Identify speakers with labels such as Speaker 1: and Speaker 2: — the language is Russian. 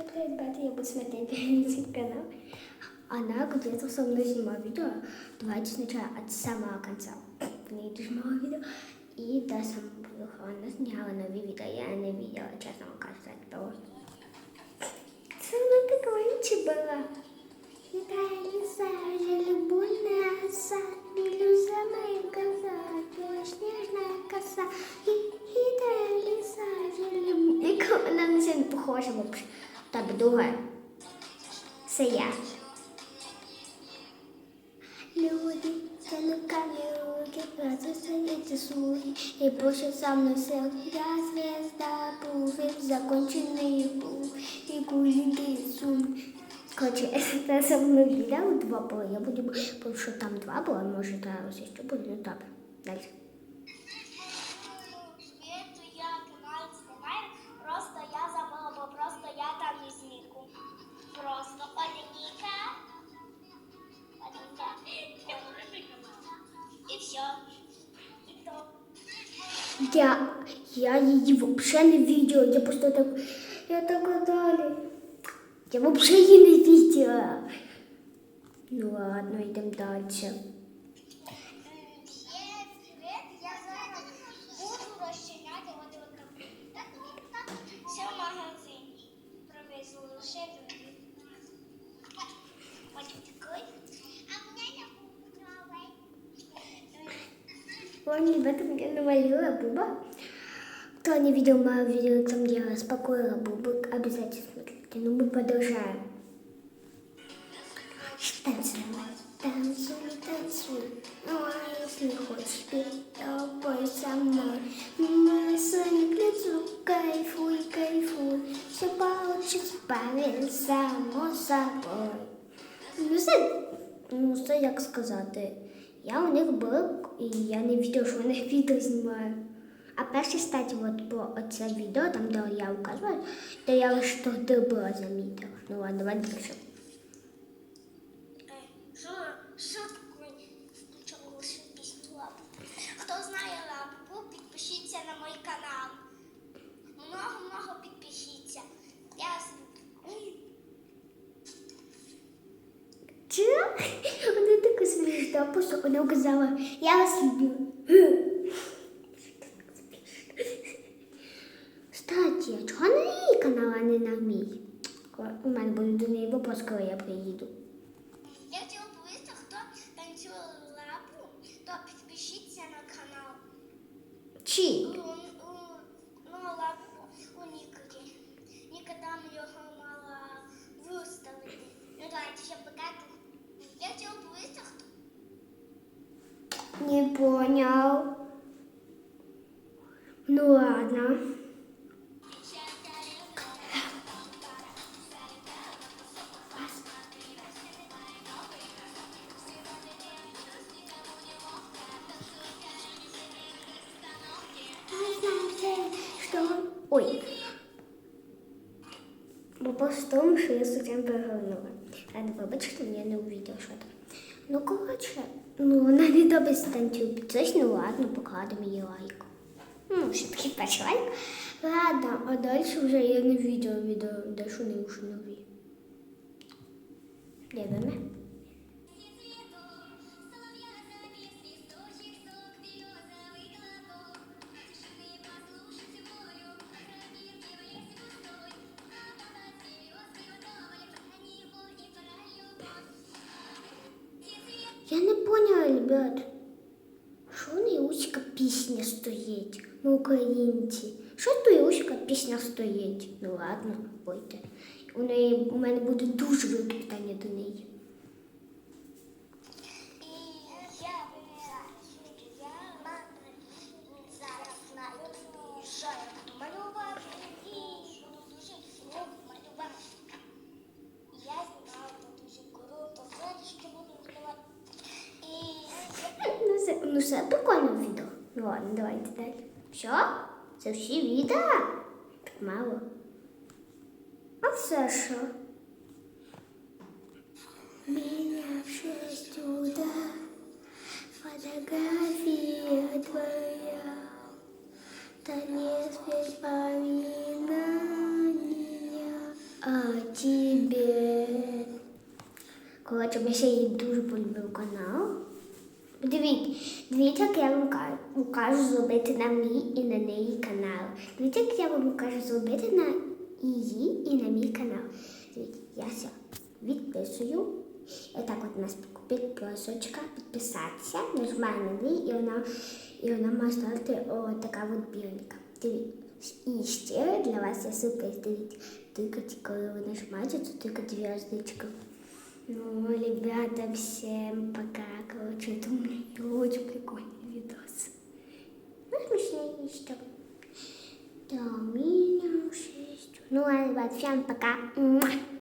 Speaker 1: Привет, ребята, я буду смотреть YouTube канал. Она где-то со мной снимала видео. Давайте сначала от самого конца. Тоже мало видео. И до самого она сняла новые видео. Я не видела, честно вам сказать, того. Со мной такое была. Хитрая лиса, желебульная оса, Мелюза моя Так, друга. Це я. Люди, целиками руки, разостоите слуги, И больше со мной я звезда, пуфик, законченный пуф, и гулики сум. Короче, это со мной видео два было, я буду, потому что там два было, может, а ось ще буде, ну добре. Дальше.
Speaker 2: Я, я
Speaker 1: її вообще не видела, я просто так, я так далі. Я вообще її не видела. Ну ладно, йдемо далі. Ладно, ребята, мне навалила Буба. Кто не видел мое видео, там я распаковала Бубу, обязательно смотрите. Ну, мы продолжаем. Танцуй, танцуй, танцуй. Ну, а если хочешь петь, то пой со мной. Мы с лицу, кайфуй, кайфуй. Все получится, поверь, само собой. Ну, це, ну, це як сказати. Я у них була, і я не відео, що вони відео знімають. А перше, кстати, от про оце відео, там, де я указувала, то я лише тоді була замітила. Ну ладно, давай дальше.
Speaker 2: Що, що таке? Нічого лише пісню лапу. Хто знає лапу, підпишіться на мій канал. Много-много підпишіться. Я вас люблю.
Speaker 1: Чи? Вона така смішна, просто вона казала, я вас люблю. Кстати, а чого на її канал, а не на мій? У мене буде до неї вопрос, коли я приїду.
Speaker 2: Я хотіла повісти, хто танцює лапу, то підпишіться на канал.
Speaker 1: Чи?
Speaker 2: У, у, ну, лапу у Нікері. Ніка там його мала виставити. Ну давайте ще покажу.
Speaker 1: Не понял. Ну ладно. Что? Ой. Вопрос в том, что я случайно проговорила. Ладно, вибачте, я не увидела, что там. Ну, коротше, ну, вона не добре станцює ну ладно, покладемо їй лайк. Ну, все-таки перший лайк. Ладно, а далі вже я не відео, відео, де що не вже нові. Дивимо. ребят. Що не узька пісня стоїть на українці? Що то узька пісня стоїть? Ну ладно, пойте. У неї у мене буде дуже велике питання до неї. Ну це, ну це прикольне відео. Ну ладно, давайте далі. Все? Це всі відео? Так мало. А це що? Меня в шесть утра Фотография твоя Танец без поминания А, Тібет. Коротше, я ще її дуже полюбив канал. Дивіться, дивіться, як я вам ка- кажу зробити на мій і на неї канал. Дивіться, як я вам кажу зробити на її і на мій канал. Дивіться, я все відписую. І так от у нас підписочка, підписатися, нажимаю на неї, і вона, і вона має стати о, така от біленька. Дивіться. І ще для вас є супер, дивіться, тикать, коли ви нажимаєте, то тикать звездочка. Ну, ребята, всем пока. Да, меня шесть. Ну, ладно, ребят, всем пока. Муа.